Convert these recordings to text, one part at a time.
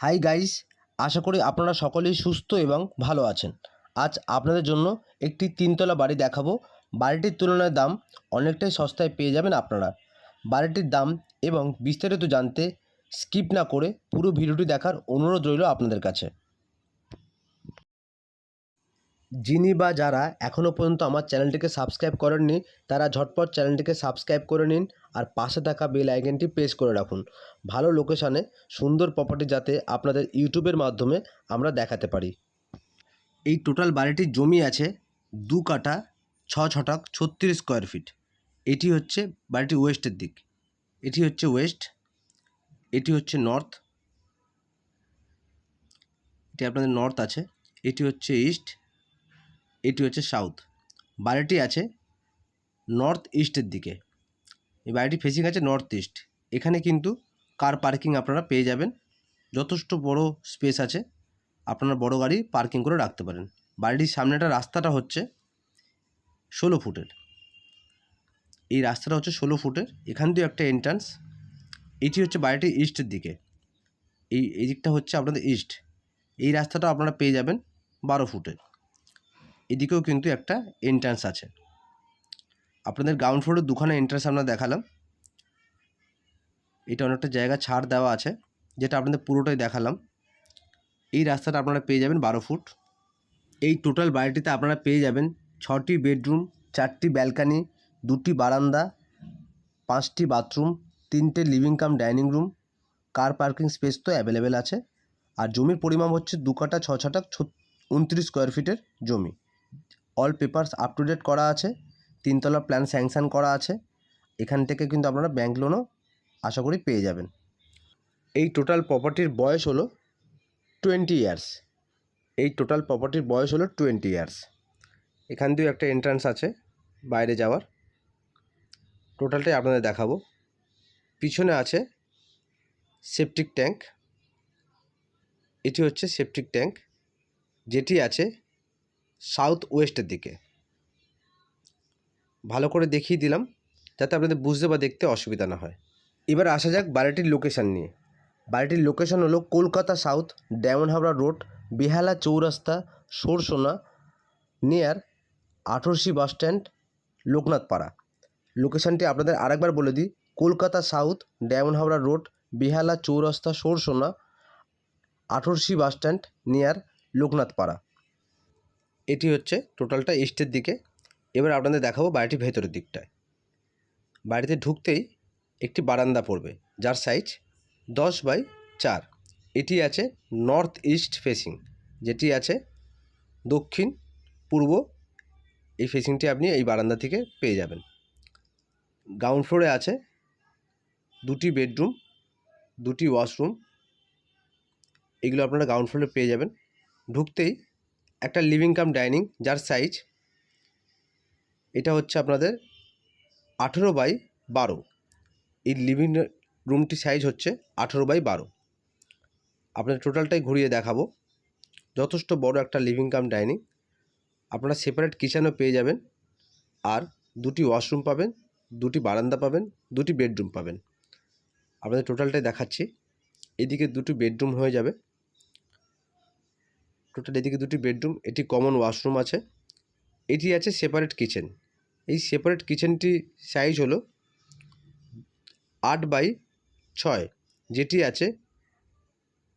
Hi guys আশা করি আপনারা সকলেই সুস্থ এবং ভালো আছেন। আজ আপনাদের জন্য একটি তিনতলা বাড়ি দেখাবো। বাড়িটির তুলনায় দাম অনেকটাই সস্তায় পেয়ে যাবেন আপনারা। বাড়িটির দাম এবং বিস্তারিত জানতে স্কিপ না করে পুরো ভিডিওটি দেখার অনুরোধ রইল আপনাদের কাছে। যিনি বা যারা এখনও পর্যন্ত আমার চ্যানেলটিকে সাবস্ক্রাইব করেননি, তারা ঝটপট চ্যানেলটিকে সাবস্ক্রাইব করে নিন আর পাশে থাকা বেল আইকনটি প্রেস করে রাখুন। ভালো লোকেশানে সুন্দর প্রপার্টি যাতে আপনাদের ইউটিউবের মাধ্যমে আমরা দেখাতে পারি। এই টোটাল বাড়িটির জমি আছে দু কাঠা, ছ ছটাক, ছত্রিশ স্কোয়ার ফিট এটি হচ্ছে বাড়িটি ওয়েস্টের দিক। এটি হচ্ছে ওয়েস্ট এটি হচ্ছে নর্থ এটি আপনাদের নর্থ আছে। এটি হচ্ছে ইস্ট এটি হচ্ছে সাউথ। বাড়িটি আছে নর্থ ইস্টের দিকে। এই বাড়িটি ফেসিং আছে নর্থ ইস্ট। এখানে কিন্তু কার পার্কিং আপনারা পেয়ে যাবেন। যথেষ্ট বড় স্পেস আছে। আপনারা বড় গাড়ি পার্কিং করে রাখতে পারেন। বাড়িটির সামনেটা রাস্তাটা হচ্ছে ষোলো ফুটের। এই রাস্তাটা হচ্ছে ষোলো ফুটের। এখান দিয়ে একটা এন্ট্রান্স এটি হচ্ছে বাড়িটি ইস্টের দিকে। এই এই দিকটা হচ্ছে আপনাদের ইস্ট। এই রাস্তাটা আপনারা পেয়ে যাবেন বারো ফুটের। এদিকেও কিন্তু একটা এন্ট্রান্স আছে। আপনাদের গ্রাউন্ড ফ্লোরের দুখানা এন্ট্রান্স আমরা দেখালাম। এটা অনেকটা জায়গা ছাড় দেওয়া আছে, যেটা আপনাদের পুরোটাই দেখালাম। এই রাস্তাটা আপনারা পেয়ে যাবেন বারো ফুট। এই টোটাল বাড়িটিতে আপনারা পেয়ে যাবেন ছটি বেডরুম চারটি ব্যালকানি দুটি বারান্দা, পাঁচটি বাথরুম তিনটে living cum dining room car parking space তো অ্যাভেলেবেল আছে। আর জমির পরিমাণ হচ্ছে দু কাটা, ছ ছাটা উনত্রিশ স্কোয়ার ফিটের জমি। All papers up to date করা আছে, তিনতলা প্ল্যান স্যাংশন করা আছে, এখান থেকে কিন্তু আপনারা ব্যাঙ্ক লোনও আশা করি পেয়ে যাবেন। এই টোটাল প্রপার্টির বয়স হলো টোয়েন্টি ইয়ার্স এই টোটাল প্রপার্টির বয়স হলো টোয়েন্টি ইয়ার্স এখান দিয়েও একটা এন্ট্রান্স আছে, বাইরে যাওয়ার। টোটালটাই আপনাদের দেখাবো। পিছনে আছে সেপটিক ট্যাঙ্ক এটি হচ্ছে সেপটিক ট্যাঙ্ক যেটি আছে সাউথ ওয়েস্টের দিকে। ভালো করে দেখিয়ে দিলাম, যাতে আপনাদের বুঝতে বা দেখতে অসুবিধা না হয়। এবার আসা যাক বাড়িটির লোকেশান নিয়ে। বাড়িটির লোকেশন হলো Kolkata south, Diamond Habra Road, Behala Chowrasta, Sorsuna near Atharashi bus stand, Loknath Para. লোকেশানটি আপনাদের আরেকবার বলে দিই, Kolkata south, Diamond Habra Road, Behala Chowrasta, Sorsuna, Atharashi bus stand near Loknath Para. এটি হচ্ছে টোটালটা ইস্টের দিকে। এবার আপনাদের দেখাবো বাড়িটির ভেতরের দিকটায়। বাড়িতে ঢুকতেই একটি বারান্দা পড়বে, যার সাইজ দশ বাই চার। এটি আছে নর্থ ইস্ট ফেসিং যেটি আছে দক্ষিণ পূর্ব। এই ফেসিংটি আপনি এই বারান্দা থেকে পেয়ে যাবেন। গ্রাউন্ড ফ্লোরে আছে দুটি বেডরুম দুটি ওয়াশরুম এগুলো আপনারা গ্রাউন্ড ফ্লোরে পেয়ে যাবেন। ঢুকতেই একটা লিভিং কাম ডাইনিং যার সাইজ এটা হচ্ছে আপনাদের আঠেরো বাই বারো। এই লিভিং রুমটি সাইজ হচ্ছে আঠেরো বাই বারো। আপনাদের টোটালটাই ঘুরিয়ে দেখাবো। যথেষ্ট বড় একটা লিভিং কাম ডাইনিং আপনারা সেপারেট কিচেনও পেয়ে যাবেন। আর দুটি ওয়াশরুম পাবেন, দুটি বারান্দা পাবেন, দুটি বেডরুম পাবেন। আপনাদের টোটালটাই দেখাচ্ছি। এদিকে দুটি বেডরুম হয়ে যাবে। টোটাল এদিকে দুটি বেডরুম, এটি কমন ওয়াশরুম আছে। এটি আছে সেপারেট কিচেন এই সেপারেট কিচেনটি সাইজ হলো আট বাই ছয়, যেটি আছে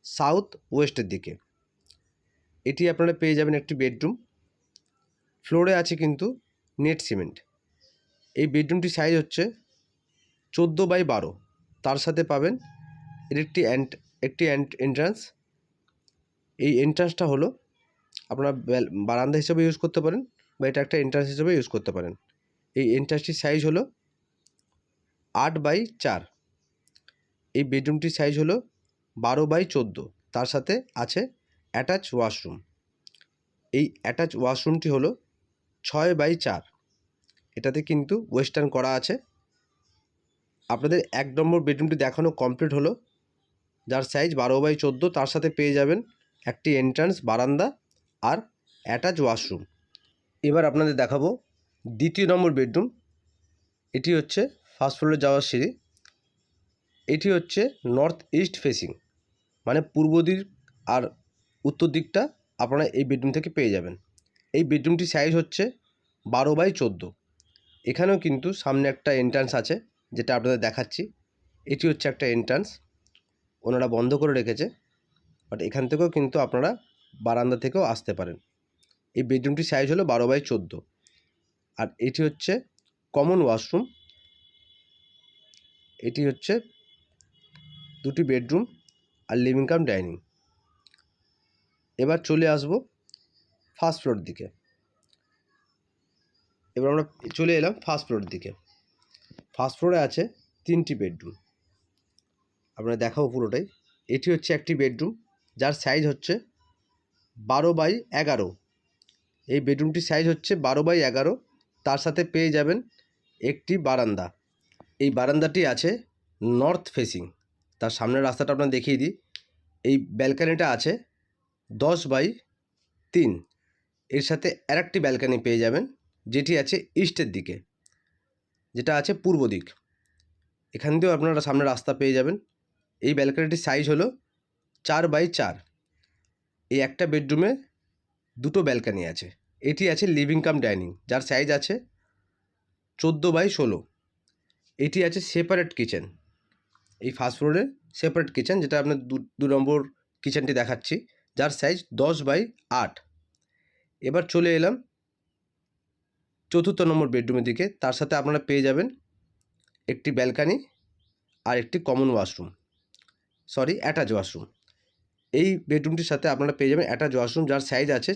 সাউথ ওয়েস্টের দিকে। এটি আপনারা পেয়ে যাবেন একটি বেডরুম। ফ্লোরে আছে কিন্তু নেট সিমেন্ট এই বেডরুমটি সাইজ হচ্ছে চোদ্দ বাই বারো। তার সাথে পাবেন এর একটি অ্যান্ট একটি অ্যান্ট এন্ট্রান্স এই এন্ট্রান্সটা হলো আপনারা বারান্দা হিসেবে ইউজ করতে পারেন বা এটা একটা এন্ট্রান্স হিসেবে ইউজ করতে পারেন। এই এন্ট্রান্সটির সাইজ হলো আট বাই চার। এই বেডরুমটির সাইজ হলো বারো বাই চোদ্দ। তার সাথে আছে অ্যাটাচ ওয়াশরুম এই অ্যাটাচ ওয়াশরুমটি হলো ছয় বাই চার। এটাতে কিন্তু ওয়েস্টার্ন করা আছে। আপনাদের এক নম্বর বেডরুমটি দেখানো কমপ্লিট হলো। যার সাইজ বারো বাই চোদ্দ, তার সাথে পেয়ে যাবেন একটি এন্ট্রান্স বারান্দা আর অ্যাটাচ ওয়াশরুম এবার আপনাদের দেখাবো দ্বিতীয় নম্বর বেডরুম। এটি হচ্ছে ফার্স্ট ফ্লোরে যাওয়ার সিঁড়ি। এটি হচ্ছে নর্থ ইস্ট ফেসিং মানে পূর্ব দিক আর উত্তর দিকটা আপনারা এই বেডরুম থেকে পেয়ে যাবেন। এই বেডরুমটির সাইজ হচ্ছে বারো বাই চোদ্দ। এখানেও কিন্তু সামনে একটা এন্ট্রান্স আছে, যেটা আপনাদের দেখাচ্ছি। এটি হচ্ছে একটা এন্ট্রান্স ওনারা বন্ধ করে রেখেছে। বাট এখান থেকেও কিন্তু আপনারা বারান্দা থেকেও আসতে পারেন। এই বেডরুমটির সাইজ হলো বারো বাই চোদ্দ। আর এটি হচ্ছে কমন ওয়াশরুম এটি হচ্ছে দুটি বেডরুম আর লিভিং কাম ডাইনিং এবার চলে আসব ফার্স্ট ফ্লোর দিকে। এবার আমরা চলে এলাম ফার্স্ট ফ্লোর দিকে। ফার্স্ট ফ্লোরে আছে তিনটি বেডরুম। আপনারা দেখাবো পুরোটাই। এটি হচ্ছে একটি বেডরুম। যার সাইজ হচ্ছে বারো বাই এগারো। এই বেডরুমটির সাইজ হচ্ছে বারো বাই এগারো। তার সাথে পেয়ে যাবেন একটি বারান্দা। এই বারান্দাটি আছে নর্থ ফেসিং তার সামনের রাস্তাটা আপনার দেখিয়ে দিই। এই ব্যালকানিটা আছে দশ বাই তিন। এর সাথে আরেকটি ব্যালকানি পেয়ে যাবেন, যেটি আছে ইস্টের দিকে। যেটা আছে পূর্ব দিক। এখান দিয়েও আপনারা সামনে রাস্তা পেয়ে যাবেন। এই ব্যালকানিটির সাইজ হলো চার বাই চার। এই একটা বেডরুমে দুটো ব্যালকানি আছে। এটি আছে লিভিং কাম ডাইনিং যার সাইজ আছে চোদ্দ বাই ষোলো। এটি আছে সেপারেট কিচেন এই ফার্স্ট ফ্লোরে সেপারেট কিচেন যেটা আপনার দু নম্বর কিচেনটি দেখাচ্ছি, যার সাইজ দশ বাই আট। এবার চলে এলাম চতুর্থ নম্বর বেডরুমের দিকে। তার সাথে আপনারা পেয়ে যাবেন একটি ব্যালকানি আর একটি common washroom sorry attach washroom এই বেডরুমটির সাথে আপনারা পেয়ে যাবেন অ্যাটাচ ওয়াশরুম যার সাইজ আছে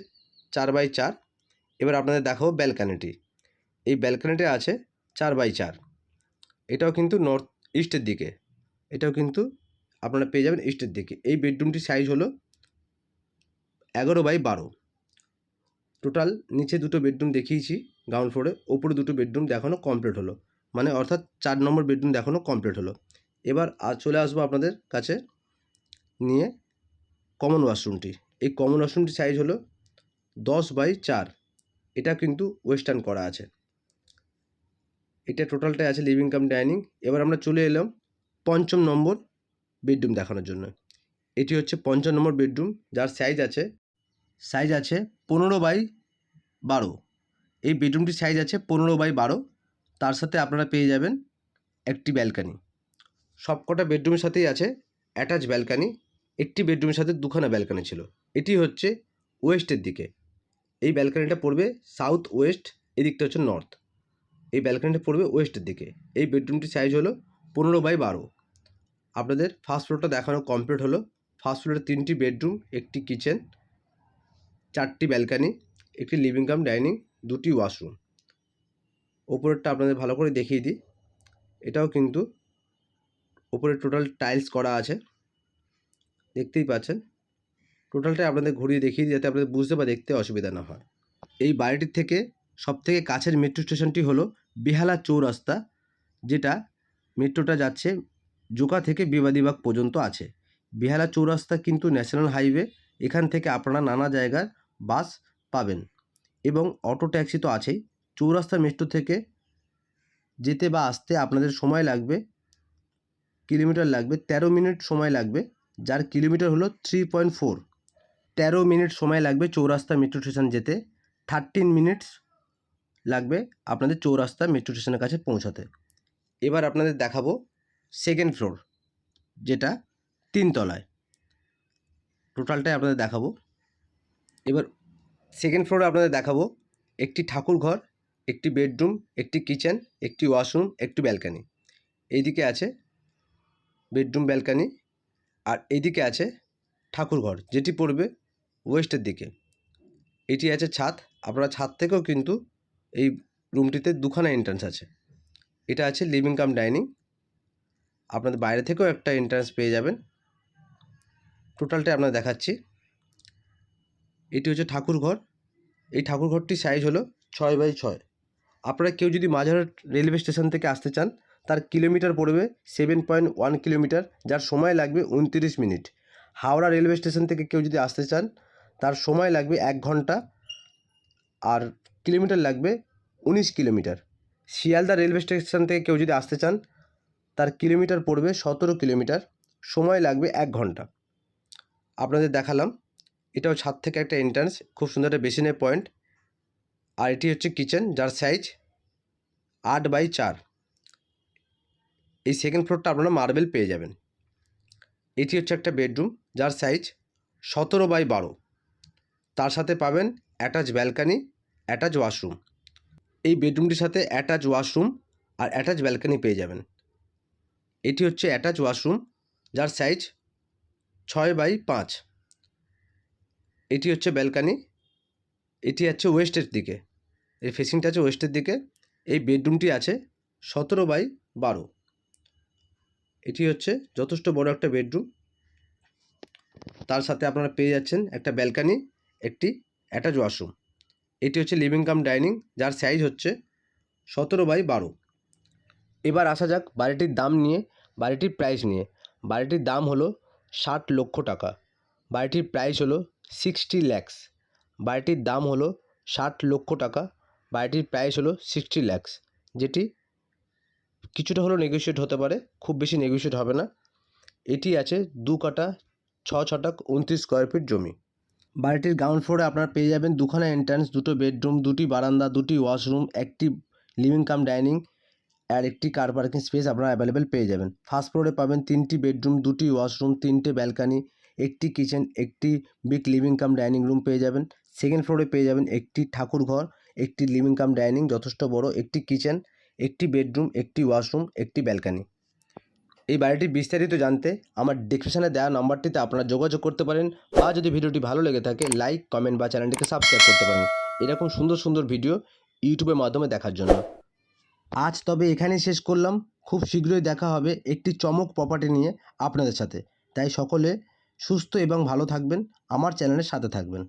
চার বাই চার। এবার আপনাদের দেখাবো ব্যালকানিটি এই ব্যালকানিটি আছে চার বাই চার। এটাও কিন্তু নর্থ ইস্টের দিকে। এটাও কিন্তু আপনারা পেয়ে যাবেন ইস্টের দিকে। এই বেডরুমটির সাইজ হলো এগারো বাই বারো। টোটাল নিচে দুটো বেডরুম দেখিয়েছি গ্রাউন্ড ফ্লোরে ওপরে দুটো বেডরুম দেখানো কমপ্লিট হলো। মানে অর্থাৎ চার নম্বর বেডরুম দেখানো কমপ্লিট হলো। এবার আজ চলে আসব আপনাদের কাছে নিয়ে কমন ওয়াশরুমটি এই কমন ওয়াশরুমটির সাইজ হলো দশ বাই চার। এটা কিন্তু ওয়েস্টার্ন করা আছে। এটা টোটালটাই আছে লিভিং কাম ডাইনিং এবার আমরা চলে এলাম পঞ্চম নম্বর বেডরুম দেখানোর জন্য। এটি হচ্ছে পঞ্চম নম্বর বেডরুম যার সাইজ আছে সাইজ আছে পনেরো বাই বারো। এই বেডরুমটির সাইজ আছে পনেরো বাই বারো। তার সাথে আপনারা পেয়ে যাবেন একটি ব্যালকানি সবকটা বেডরুমের সাথেই আছে অ্যাটাচ ব্যালকানি একটি বেডরুমের সাথে দুখানা ব্যালকানি ছিল। এটি হচ্ছে ওয়েস্টের দিকে। এই ব্যালকানিটা পড়বে সাউথ ওয়েস্ট, এদিকটা হচ্ছে নর্থ। এই ব্যালকানিটা পড়বে ওয়েস্টের দিকে। এই বেডরুমটির সাইজ হলো পনেরো বাই বারো। আপনাদের ফার্স্ট ফ্লোরটা দেখানো কমপ্লিট হলো। ফার্স্ট ফ্লোরে তিনটি বেডরুম, একটি কিচেন, চারটি ব্যালকানি, একটি লিভিং কাম, ডাইনিং, দুটি ওয়াশরুম। ওপরেরটা আপনাদের ভালো করে দেখিয়ে দিই। এটাও কিন্তু ওপরে টোটাল টাইলস করা আছে। দেখতেই পাচ্ছেন। টোটালটাই আপনাদের ঘুরিয়ে দেখিয়ে যাতে আপনাদের বুঝতে বা দেখতে অসুবিধা না হয়। এই বাড়িটির থেকে সবথেকে কাছের মেট্রো স্টেশনটি হলো বেহালা চৌরাস্তা, যেটা মেট্রোটা যাচ্ছে জোকা থেকে বিবাদীবাগ পর্যন্ত আছে। বেহালা চৌরাস্তা কিন্তু ন্যাশনাল হাইওয়ে এখান থেকে আপনারা নানা জায়গার বাস পাবেন এবং অটো ট্যাক্সি তো আছেই। চৌরাস্তা মেট্রো থেকে যেতে বা আসতে আপনাদের সময় লাগবে, কিলোমিটার লাগবে, তেরো মিনিট সময় লাগবে। যার কিলোমিটার হলো থ্রি পয়েন্ট ফোর তেরো মিনিট সময় লাগবে চৌরাস্তা মেট্রো স্টেশন যেতে। থার্টিন মিনিটস লাগবে আপনাদের চৌরাস্তা মেট্রো স্টেশনের কাছে পৌঁছাতে। এবার আপনাদের দেখাবো সেকেন্ড ফ্লোর যেটা তিনতলায়। টোটালটাই আপনাদের দেখাবো। এবার সেকেন্ড ফ্লোরে আপনাদের দেখাবো একটি ঠাকুর ঘর, একটি বেডরুম একটি কিচেন একটি ওয়াশরুম একটি ব্যালকানি এইদিকে আছে বেডরুম ব্যালকানি আর এইদিকে আছে ঠাকুরঘর, যেটি পড়বে ওয়েস্টের দিকে। এটি আছে ছাদ, আপনারা ছাদ থেকেও কিন্তু এই রুমটিতে দুখানা এন্ট্রান্স আছে। এটা আছে লিভিং কাম ডাইনিং আপনাদের বাইরে থেকেও একটা এন্ট্রান্স পেয়ে যাবেন। টোটালটাই আপনার দেখাচ্ছি। এটি হচ্ছে ঠাকুর ঘর এই ঠাকুর ঘরটির সাইজ হলো ছয় বাই ছয়। আপনারা কেউ যদি মাঝারহাট রেলওয়ে স্টেশন থেকে আসতে চান তার কিলোমিটার পড়বে সেভেন পয়েন্ট ওয়ান কিলোমিটার, যার সময় লাগবে উনতিরিশ মিনিট। হাওড়া রেলওয়ে স্টেশন থেকে কেউ যদি আসতে চান, তার সময় লাগবে এক ঘণ্টা আর কিলোমিটার লাগবে উনিশ কিলোমিটার। শিয়ালদা রেলওয়ে স্টেশন থেকে কেউ যদি আসতে চান, তার কিলোমিটার পড়বে সতেরো কিলোমিটার, সময় লাগবে এক ঘণ্টা। আপনাদের দেখালাম, এটাও ছাদ থেকে একটা এন্ট্রান্স খুব সুন্দর একটা বেসিনের পয়েন্ট আর এটি হচ্ছে কিচেন যার সাইজ আট বাই চার। এই সেকেন্ড ফ্লোরটা আপনারা মার্বেল পেয়ে যাবেন। এটি হচ্ছে একটা বেডরুম যার সাইজ সতেরো বাই বারো। তার সাথে পাবেন অ্যাটাচ ব্যালকানি অ্যাটাচ ওয়াশরুম এই বেডরুমটির সাথে অ্যাটাচ ওয়াশরুম আর অ্যাটাচ ব্যালকানি পেয়ে যাবেন। এটি হচ্ছে অ্যাটাচ ওয়াশরুম যার সাইজ ছয় বাই পাঁচ। এটি হচ্ছে ব্যালকানি এটি আছে ওয়েস্টের দিকে। এই ফেসিংটা আছে ওয়েস্টের দিকে। এই বেডরুমটি আছে সতেরো বাই বারো। এটি হচ্ছে যথেষ্ট বড় একটা বেডরুম। তার সাথে আপনারা পেয়ে যাচ্ছেন একটা ব্যালকানি, একটি অ্যাটাচ ওয়াশরুম। এটি হচ্ছে লিভিং কাম ডাইনিং, যার সাইজ হচ্ছে সতেরো বাই বারো। এবার আসা যাক বাড়িটির দাম নিয়ে, বাড়িটির প্রাইস নিয়ে। বাড়িটির দাম হলো ষাট লক্ষ টাকা। বাড়িটির প্রাইস হলো সিক্সটি ল্যাক্স। বাড়িটির দাম হলো ষাট লক্ষ টাকা। বাড়িটির প্রাইস হলো সিক্সটি ল্যাক্স, যেটি কিছুটা হলেও নেগোশিয়েট হতে পারে, খুব বেশি নেগোশিয়েট হবে না। এটি আছে দু কাটা ছ ছটাক উনত্রিশ স্কোয়ার ফিট জমি। বাড়িটির গ্রাউন্ড ফ্লোরে আপনারা পেয়ে যাবেন দুখানা এন্ট্রান্স দুটো বেডরুম দুটি বারান্দা, দুটি ওয়াশরুম একটি লিভিং কাম ডাইনিং আর একটি কার পার্কিং স্পেস আপনারা অ্যাভেলেবেল পেয়ে যাবেন। ফার্স্ট ফ্লোরে পাবেন তিনটি বেডরুম দুটি ওয়াশরুম তিনটে ব্যালকানি একটি কিচেন একটি big living cum dining room পেয়ে যাবেন। সেকেন্ড ফ্লোরে পেয়ে যাবেন একটি ঠাকুর ঘর একটি লিভিং কাম ডাইনিং যথেষ্ট বড়, একটি কিচেন একটি বেডরুম, একটি ওয়াশরুম, একটি ব্যালকানি। এই বাড়িটির বিস্তারিত জানতে আমার ডিসক্রিপশানে দেওয়া নম্বরটিতে আপনারা যোগাযোগ করতে পারেন বা যদি ভিডিওটি ভালো লেগে থাকে, লাইক, কমেন্ট বা চ্যানেলটিকে সাবস্ক্রাইব করতে পারেন। এরকম সুন্দর সুন্দর ভিডিও ইউটিউবের মাধ্যমে দেখার জন্য। আজ তবে এখানেই শেষ করলাম। খুব শীঘ্রই দেখা হবে একটি চমক প্রপার্টি নিয়ে আপনাদের সাথে। তাই সকলে সুস্থ এবং ভালো থাকবেন। আমার চ্যানেলের সাথে থাকবেন।